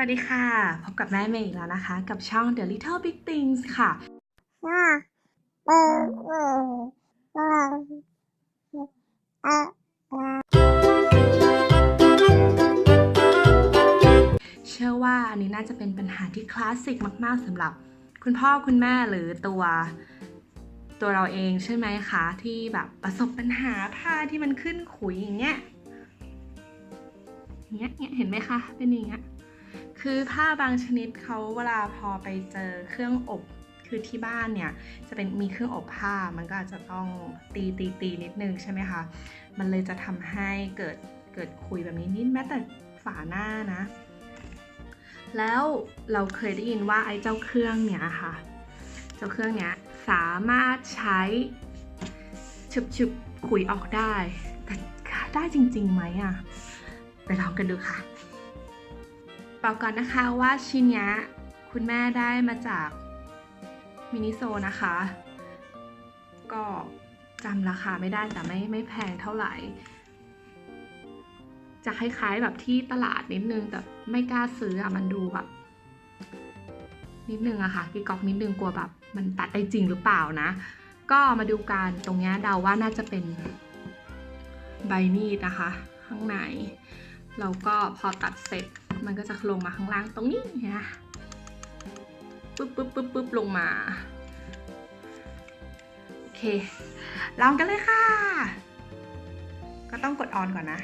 วัสดีค่ะ พบกับแม่เมย์อีกแล้วนะคะ กับช่อง The Little Big Things ค่ะอ่าเออเออเออเชื่อว่าอันนี้น่าจะเป็นปัญหาที่คลาสสิกมากๆสำหรับ คุณพ่อคุณแม่หรือตัวตัวเราเองใช่ไหมคะ ที่แบบประสบปัญหาผ้าที่มันขึ้นขุยอย่างเงี้ยอย่างเงี้ยเห็นไหมคะ เป็นอย่างเงี้ย คือผ้าบางชนิดเขาเวลาพอไปเจอเครื่องอบคือที่บ้านเนี่ยจะเป็นมีเครื่องอบผ้ามันก็อาจจะต้องตีตีตีนิดนึงใช่ไหมคะมันเลยจะทำให้เกิดเกิดขุยแบบนี้นิดแม้แต่ฝาหน้านะ แล้วเราเคยได้ยินว่าไอ้เจ้าเครื่องเนี่ยค่ะ เจ้าเครื่องเนี้ยสามารถใช้ฉุบฉุบๆขุยออกได้ แต่ได้จริงๆไหมอะไปลองกันดูค่ะ บอกก่อนนะคะว่าชิ้นนี้คุณแม่ได้มาจากมินิโซนะคะ ก็จำราคาไม่ได้แต่ไม่ไม่แพงเท่าไหร่ จะคล้ายๆแบบที่ตลาดนิดนึงแต่ไม่กล้าซื้ออะมันดูแบบ นิดนึงอะค่ะกีกอกนิดนึงกลัวแบบมันตัดได้จริงหรือเปล่านะ ก็มาดูกันตรงนี้เดาว่าน่าจะเป็นใบมีดนะคะ ข้างใน แล้วก็พอตัดเสร็จ มันก็จะลงมาข้างล่างตรงนี้นะปึ๊บปึ๊บปึ๊บปึ๊บลงมา โอเค ลองกันเลยค่ะ ก็ต้องกดออนก่อนนะ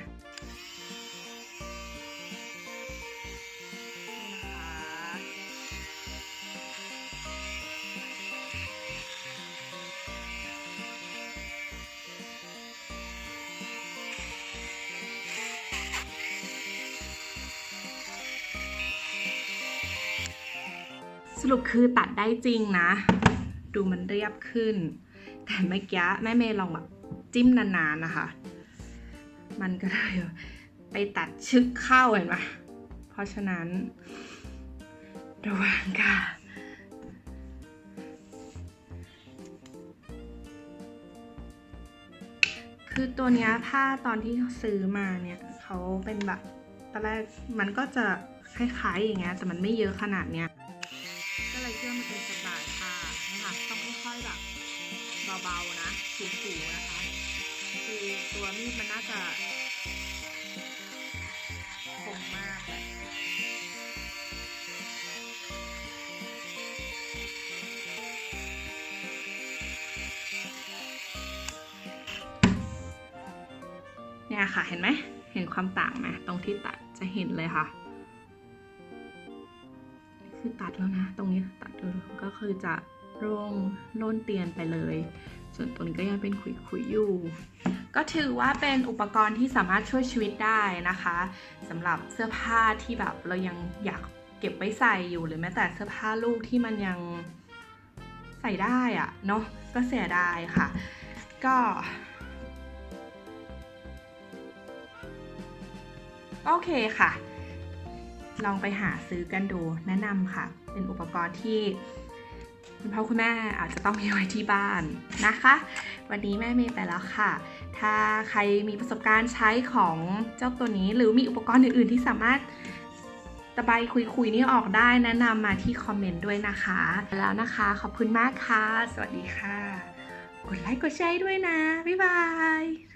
สรุปคือตัดได้จริงนะ ดูมันเรียบขึ้น แต่เมื่อกี้แม่เมย์ลองแบบจิ้มนานๆนะคะ มันก็เลยไปตัดชึกเข้าเห็นไหมเพราะฉะนั้น ระวังค่ะคือตัวเนี้ยผ้าตอนที่ซื้อมาเนี่ยเขาเป็นแบบตอนแรกมันก็จะคล้ายๆอย่างเงี้ยแต่มันไม่เยอะขนาดเนี้ย เลยคิดว่ามันเป็นสไตล์ผ้านะคะต้องค่อยๆแบบเบาๆนะถูงๆนะคะคือตัวมีดมันน่าจะคมมากเลยเนี่ยค่ะเห็นไหมเห็นความต่างไหมตรงที่ตัดจะเห็นเลยค่ะ คือตัดแล้วนะ ตรงนี้ตัดดูก็คือจะโร่งโล่นเตียนไปเลย ส่วนตรงนี้ก็ยังเป็นขุยๆอยู่ ก็ถือว่าเป็นอุปกรณ์ที่สามารถช่วยชีวิตได้นะคะสำหรับเสื้อผ้าที่แบบเรายังอยากเก็บไว้ใส่อยู่หรือแม้แต่เสื้อผ้าลูกที่มันยังใส่ได้อะเนาะก็เสียดายค่ะ ก็โอเคค่ะ ลองไปหาซื้อกันดูแนะนำค่ะ เป็นอุปกรณ์ที่คุณพ่อคุณแม่อาจจะต้องมีไว้ที่บ้านนะคะ วันนี้แม่เมย์ไปแล้วค่ะ ถ้าใครมีประสบการณ์ใช้ของเจ้าตัวนี้ หรือมีอุปกรณ์อื่น ๆ ที่สามารถตะไบคุย ๆ นี่ออกได้แนะนำมาที่คอมเมนต์ด้วยนะคะ แล้วนะคะขอบคุณมากค่ะ สวัสดีค่ะ กดไลค์กดแชร์ด้วยนะ บ๊ายบาย